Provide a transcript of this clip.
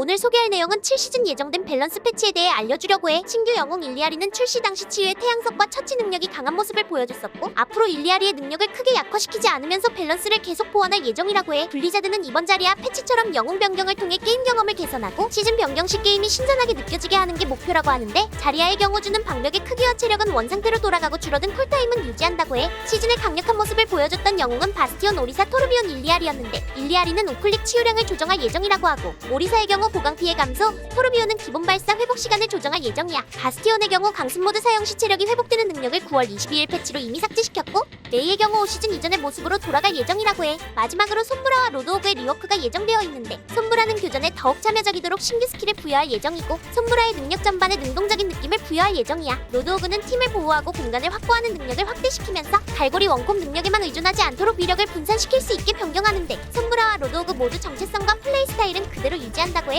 오늘 소개할 내용은 7시즌 예정된 밸런스 패치에 대해 알려주려고 해. 신규 영웅 일리아리는 출시 당시 치유의 태양석과 처치 능력이 강한 모습을 보여줬었고 앞으로 일리아리의 능력을 크게 약화시키지 않으면서 밸런스를 계속 보완할 예정이라고 해. 블리자드는 이번 자리야 패치처럼 영웅 변경을 통해 게임 경험을 개선하고 시즌 변경 시 게임이 신선하게 느껴지게 하는 게 목표라고 하는데 자리아의 경우 주는 방력의 크기와 체력은 원상태로 돌아가고 줄어든 쿨타임은 유지한다고 해. 시즌의 강력한 모습을 보여줬던 영웅은 바스티온 오리사 토르비온 일리아리였는데 일리아리는 우클릭 치유량을 조정할 예정이라고 하고 오리사의 경우 보강 피해 감소, 토르비온은 기본 발상 회복 시간을 조정할 예정이야. 바스티온의 경우 강습 모드 사용 시 체력이 회복되는 능력을 9월 22일 패치로 이미 삭제시켰고 레이의 경우 올 시즌 이전의 모습으로 돌아갈 예정이라고 해. 마지막으로 손브라와 로드오그의 리워크가 예정되어 있는데 손브라는 교전에 더욱 참여적이도록 신규 스킬을 부여할 예정이고 손브라의 능력 전반에 능동적인 느낌을 부여할 예정이야. 로드오그는 팀을 보호하고 공간을 확보하는 능력을 확대시키면서 갈고리 원콤 능력에만 의존하지 않도록 위력을 분산시킬 수 있게 변경하는데 손브라와 로드오그 모두 정체성과 플레이 스타일은 그대로 유지한다고 해.